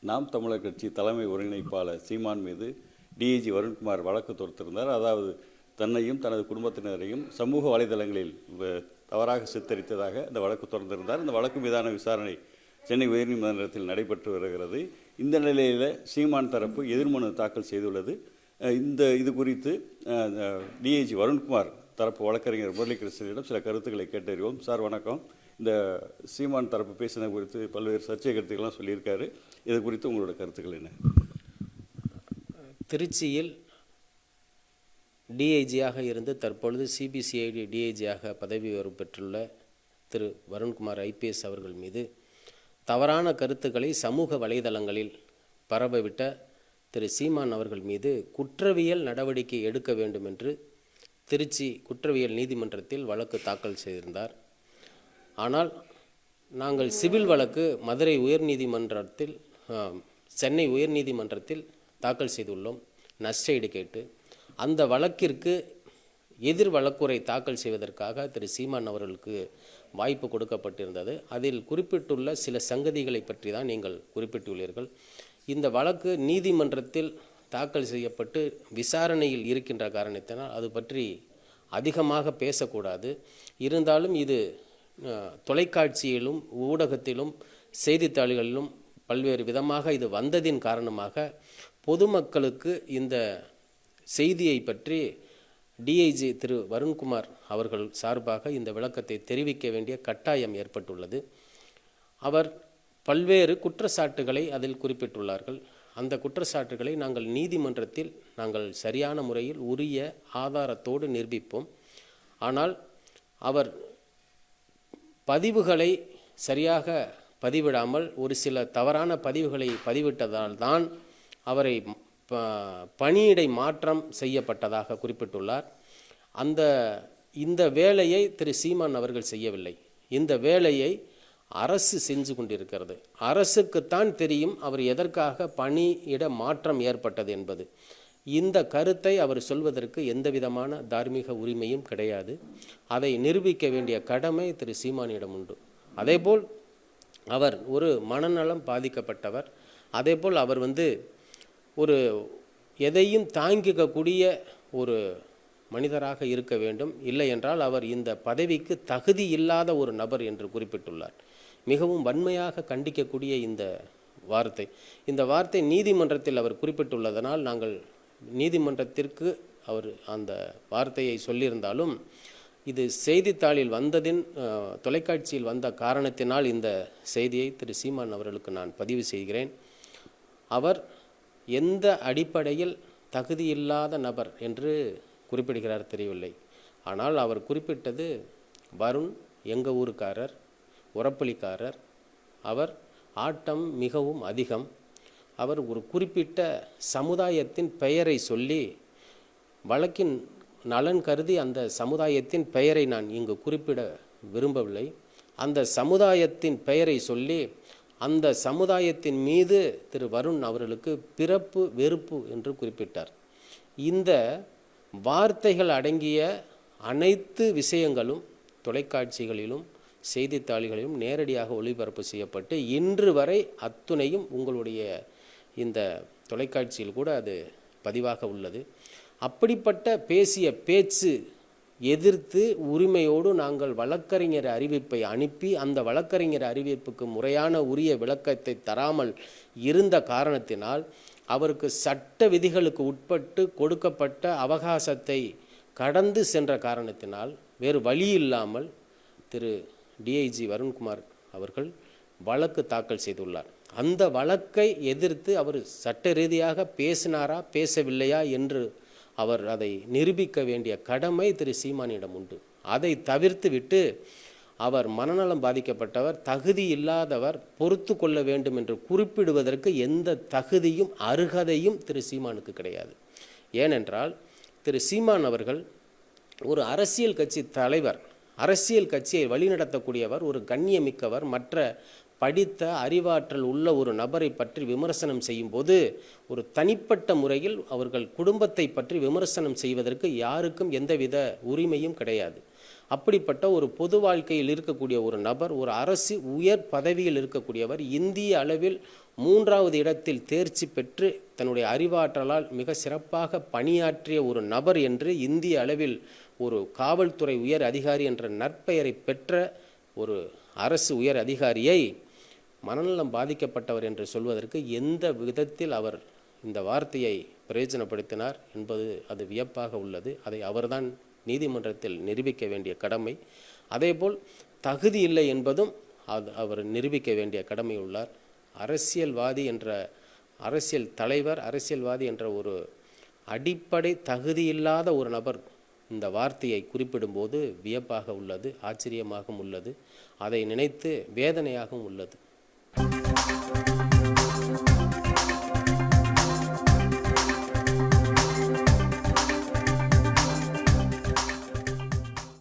நாம் தமிழர் கட்சி தலைமை ஒருங்கிணைப்பாளர் சீமான் மீது டிஐஜி வருண்குமார் வழக்கு தொடுத்திருந்தார். அதாவது தன்னையும் தனது குடும்பத்தினரையும் சமூக வலைதளங்களில் வ- தவறாக சித்தரித்ததாக இந்த வழக்கு தொடர்ந்திருந்தார். இந்த வழக்கு மீதான விசாரணை சென்னை உயர்நீதிமன்றத்தில் நடைபெற்று வருகிறது. இந்த நிலையில் சீமான் தரப்பு எதிர்மனு தாக்கல் செய்துள்ளது. இந்த இது குறித்து டிஐஜி வருண்குமார் தரப்பு வழக்கறிஞர் முரளிகிருஷ்ணனிடம் சில கருத்துக்களை கேட்டறிவோம். சார் வணக்கம். இந்த சீமான் தரப்பு பேசின குறித்து பல்வேறு சர்ச்சை கருத்துக்கள்லாம் சொல்லியிருக்காரு. இது குறித்து உங்களோட கருத்துக்கள் என்ன? திருச்சியில் டிஐஜியாக இருந்து தற்பொழுது சிபிசிஐடி டிஐஜியாக பதவி உயர்வு பெற்றுள்ள திரு வருண்குமார் ஐபிஎஸ் அவர்கள் மீது தவறான கருத்துக்களை சமூக வலைதளங்களில் பரவவிட்ட திரு சீமான் அவர்கள் மீது குற்றவியல் நடவடிக்கை எடுக்க வேண்டும் என்று திருச்சி குற்றவியல் நீதிமன்றத்தில் வழக்கு தாக்கல் செய்திருந்தார். ஆனால் நாங்கள் சிவில் வழக்கு மதுரை உயர்நீதிமன்றத்தில் சென்னை உயர்நீதிமன்றத்தில் தாக்கல் செய்துள்ளோம் நஷ்டஈடு கேட்டு. அந்த வழக்கிற்கு எதிர் வழக்குரை தாக்கல் செய்வதற்காக திரு சீமான் அவர்களுக்கு வாய்ப்பு கொடுக்கப்பட்டிருந்தது. அதில் குறிப்பிட்டுள்ள சில சங்கதிகளை பற்றி தான் நீங்கள் குறிப்பிட்டுள்ளீர்கள். இந்த வழக்கு நீதிமன்றத்தில் தாக்கல் செய்யப்பட்டு விசாரணையில் இருக்கின்ற காரணத்தினால் அது பற்றி அதிகமாக பேசக்கூடாது. இருந்தாலும் இது தொலைக்காட்சியிலும் ஊடகத்திலும் செய்தித்தாள்களிலும் பல்வேறு விதமாக இது வந்ததின் காரணமாக பொதுமக்களுக்கு இந்த செய்தியை பற்றி டிஐஜி திரு வருண்குமார் அவர்கள் சார்பாக இந்த விளக்கத்தை தெரிவிக்க வேண்டிய கட்டாயம் ஏற்பட்டுள்ளது. அவர் பல்வேறு குற்றச்சாட்டுகளை அதில் குறிப்பிட்டுள்ளார்கள். அந்த குற்றச்சாட்டுகளை நாங்கள் நீதிமன்றத்தில் நாங்கள் சரியான முறையில் உரிய ஆதாரத்தோடு நிரூபிப்போம். ஆனால் அவர் பதிவுகளை சரியாக பதிவிடாமல் ஒரு சில தவறான பதிவுகளை பதிவிட்டதால் தான் அவரை ப- பணியிடை மாற்றம் செய்யப்பட்டதாக குறிப்பிட்டுள்ளார். அந்த இந்த வேலையை திரு சீமான் அவர்கள் செய்யவில்லை. இந்த வேலையை அரசு செஞ்சு கொண்டிருக்கிறது. அரசுக்குத்தான் தெரியும் அவர் எதற்காக பணியிட மாற்றம் ஏற்பட்டது என்பது. இந்த கருத்தை அவர் சொல்வதற்கு எந்த விதமான தார்மீக உரிமையும் கிடையாது. அதை நிரூபிக்க வேண்டிய கடமை திரு சீமானியிடம் உண்டு. அதேபோல் அவர் ஒரு மனநலம் பாதிக்கப்பட்டவர். அதேபோல் அவர் வந்து ஒரு எதையும் தாங்கிக்கக்கூடிய ஒரு மனிதராக இருக்க வேண்டும். இல்லை என்றால் அவர் இந்த பதவிக்கு தகுதி இல்லாத ஒரு நபர் என்று குறிப்பிட்டுள்ளார். மிகவும் வன்மையாக கண்டிக்கக்கூடிய இந்த வார்த்தை. இந்த வார்த்தை நீதிமன்றத்தில் அவர் குறிப்பிட்டுள்ளதனால் நாங்கள் நீதிமன்றத்திற்கு அவர் அந்த வார்த்தையை சொல்லியிருந்தாலும் இது செய்தித்தாளில் வந்ததின் தொலைக்காட்சியில் வந்த காரணத்தினால் இந்த செய்தியை திரு. சீமான் அவர்களுக்கு நான் பதிவு செய்கிறேன். அவர் எந்த அடிப்படையில் தகுதியில்லாத நபர் என்று குறிப்பிடுகிறார் தெரியவில்லை. ஆனால் அவர் குறிப்பிட்டது வருண் எங்கள் ஊருக்காரர் உரப்பலிக்காரர். அவர் ஆட்டம் மிகவும் அதிகம். அவர் ஒரு குறிப்பிட்ட சமுதாயத்தின் பெயரை சொல்லி வழக்கின் நலன் கருதி அந்த சமுதாயத்தின் பெயரை நான் இங்கு குறிப்பிட விரும்பவில்லை. அந்த சமுதாயத்தின் பெயரை சொல்லி அந்த சமுதாயத்தின் மீது திரு வருண் அவர்களுக்கு பிறப்பு வெறுப்பு என்று குறிப்பிட்டார். இந்த வார்த்தைகள் அடங்கிய அனைத்து விஷயங்களும் தொலைக்காட்சிகளிலும் செய்தித்தாள்களிலும் நேரடியாக ஒளிபரப்பு செய்யப்பட்டு இன்று வரை அத்துணையும் உங்களுடைய இந்த தொலைக்காட்சியில் கூட அது பதிவாக உள்ளது. அப்படிப்பட்ட பேசிய பேச்சு எதிர்த்து உரிமையோடு நாங்கள் வழக்கறிஞர் அறிவிப்பை அனுப்பி அந்த வழக்கறிஞர் அறிவிப்புக்கு முறையான உரிய விளக்கத்தை தராமல் இருந்த காரணத்தினால் அவருக்கு சட்ட விதிகளுக்கு உட்பட்டு கொடுக்கப்பட்ட அவகாசத்தை கடந்து சென்ற காரணத்தினால் வேறு வழி இல்லாமல் திரு டிஐஜி வருண்குமார் அவர்கள் வழக்கு தாக்கல் செய்துள்ளார். அந்த வழக்கை எதிர்த்து அவர் சட்ட ரீதியாக பேசினாரா பேசவில்லையா என்று அவர் அதை நிரூபிக்க வேண்டிய கடமை திரு சீமானியிடம் உண்டு. அதை தவிர்த்து விட்டு அவர் மனநலம் பாதிக்கப்பட்டவர் தகுதி இல்லாதவர் பொறுத்து கொள்ள வேண்டும் என்று குறிப்பிடுவதற்கு எந்த தகுதியும் அருகதையும் திரு சீமானுக்கு கிடையாது. ஏனென்றால் திரு சீமான் அவர்கள் ஒரு அரசியல் கட்சி தலைவர் அரசியல் கட்சியை வழிநடத்தக்கூடியவர் ஒரு கண்ணியமிக்கவர் மற்ற படித்த அறிவாற்றல் உள்ள ஒரு நபரை பற்றி விமர்சனம் செய்யும்போது ஒரு தனிப்பட்ட முறையில் அவர்கள் குடும்பத்தை பற்றி விமர்சனம் செய்வதற்கு யாருக்கும் எந்தவித உரிமையும் கிடையாது. அப்படிப்பட்ட ஒரு பொது வாழ்க்கையில் இருக்கக்கூடிய ஒரு நபர் ஒரு அரசு உயர் பதவியில் இருக்கக்கூடியவர் இந்திய அளவில் மூன்றாவது இடத்தில் தேர்ச்சி பெற்று தன்னுடைய அறிவாற்றலால் மிக சிறப்பாக பணியாற்றிய ஒரு நபர் என்று இந்திய அளவில் ஒரு காவல்துறை உயர் அதிகாரி என்ற நற்பெயரை பெற்ற ஒரு அரசு உயர் அதிகாரியை மனநலம் பாதிக்கப்பட்டவர் என்று சொல்வதற்கு எந்த விதத்தில் அவர் இந்த வார்த்தையை பிரயோஜனப்படுத்தினார் என்பது அது வியப்பாக உள்ளது. அதை அவர்தான் நீதிமன்றத்தில் நிரூபிக்க வேண்டிய கடமை. அதேபோல் தகுதி இல்லை என்பதும் அது அவர் நிரூபிக்க வேண்டிய கடமை உள்ளார். அரசியல்வாதி என்ற அரசியல் தலைவர் அரசியல்வாதி என்ற ஒரு அடிப்படை தகுதியில்லாத ஒரு நபர் இந்த வார்த்தையை குறிப்பிடும்போது வியப்பாக உள்ளது ஆச்சரியமாகவும் உள்ளது. அதை நினைத்து வேதனையாகவும் உள்ளது.